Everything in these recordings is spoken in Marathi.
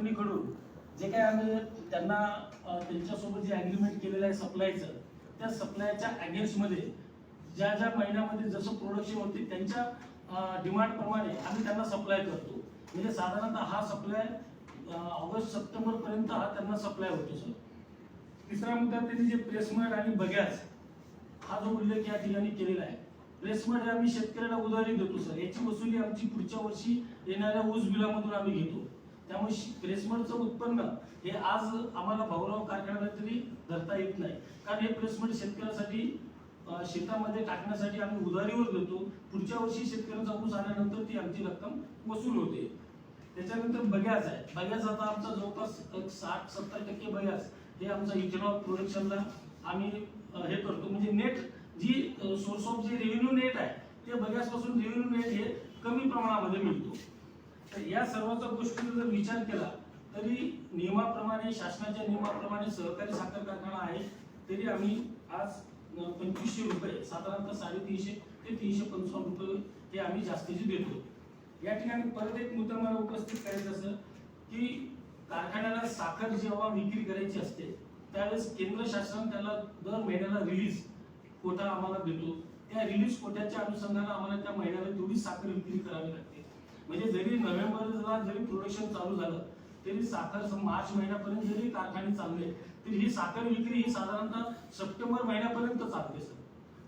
कंपनीकडून जे काय आम्ही त्यांना त्यांच्यासोबत जे ॲग्रीमेंट केलेलं आहे सप्लायचं त्या सप्लायच्या अगेन्स्टमध्ये ज्या ज्या महिन्यामध्ये जसं प्रोडक्शन होते त्यांच्या डिमांडप्रमाणे आम्ही त्यांना सप्लाय करतो. म्हणजे साधारणतः हा सप्लाय ऑगस्ट सप्टेंबरपर्यंत हा त्यांना सप्लाय होतो सर तिसरा मुद्दा त्यांनी जे प्लेसमेंट आणि बघ्याच हा जो उल्लेख या ठिकाणी केलेला आहे. प्लेसमेंट आम्ही शेतकऱ्याला उधारी देतो सर याची वसुली आमची पुढच्या वर्षी येणाऱ्या ऊस बिलामधून आम्ही घेतो. त्यामुळे प्लेसमेंटचं उत्पन्न हे आज आम्हाला भाऊराव कारखान्याला तरी धरता येत नाही. कारण हे प्लेसमेंट शेतकऱ्यासाठी शेतामध्ये टाकण्यासाठी आम्ही उधारीवर देतो. पुढच्या वर्षी शेतकऱ्यांचा ऊस आल्यानंतर ती आमची रक्कम वसूल होते. त्याच्यानंतर बग्यास आहे. बग्यास आता आमचा जवळपास साठ सत्तर टक्के बग्याज हे आमचा इथेनॉल प्रोडक्शनला आम्ही हे करतो. म्हणजे नेट जी सोर्स ऑफ जे रेव्हेन्यू नेट आहे ते बग्याजपासून रेव्हेन्यू नेट हे कमी प्रमाणामध्ये मिळतो. तर या सर्वांचा गोष्टीचा जर विचार केला तरी नियमाप्रमाणे शासनाच्या नियमाप्रमाणे सहकारी साखर कारखाना आहे तरी आम्ही आज पंचवीसशे रुपये साधारणतः साडेतीनशे ते तीनशे पंचावन्न रुपये हे आम्ही जास्तीचे देतो. या ठिकाणी परत एक मुद्दा मला उपस्थित करायचं असं की कारखान्याला साखर जेव्हा विक्री करायची असते त्यावेळेस केंद्र शासन त्याला दर महिन्याला रिलीज कोटा आम्हाला देतो. त्या रिलीज कोट्याच्या अनुषंगाने आम्हाला त्या महिन्याला तेवढी साखर विक्री करावी लागते. म्हणजे जरी नोव्हेंबरला जरी प्रोडक्शन चालू झालं तरी साखर मार्च महिन्यापर्यंत जरी कारखाने चालले तरी ही साखर विक्री ही साधारणतः सप्टेंबर महिन्यापर्यंत चालते सर.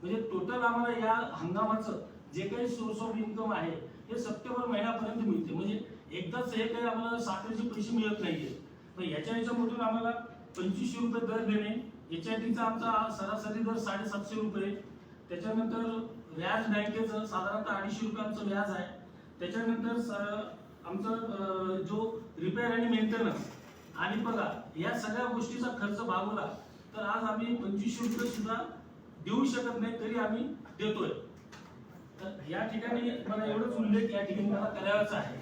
म्हणजे टोटल आम्हाला या हंगामाचं जे काही सोर्स ऑफ इन्कम आहे हे सप्टेंबर महिन्यापर्यंत मिळते. म्हणजे एकदाच हे काही आम्हाला साखरेचे पैसे मिळत नाहीये. पण याच्या याच्यामधून आम्हाला पंचवीसशे रुपये दर देणे एचआयटीचा आमचा सरासरी दर साडेसातशे रुपये त्याच्यानंतर व्याज बँकेचं साधारणतः अडीचशे रुपये आमचं व्याज आहे. त्याच्यानंतर स- आमचं जो रिपेअर आणि मेंटेनन्स आणि बघा या सगळ्या गोष्टीचा खर्च भागवला तर आज आम्ही पंचवीसशे रुपये सुद्धा देऊ शकत नाही तरी आम्ही देतोय. तर या ठिकाणी मला एवढंच उल्लेख या ठिकाणी मला करायचा आहे.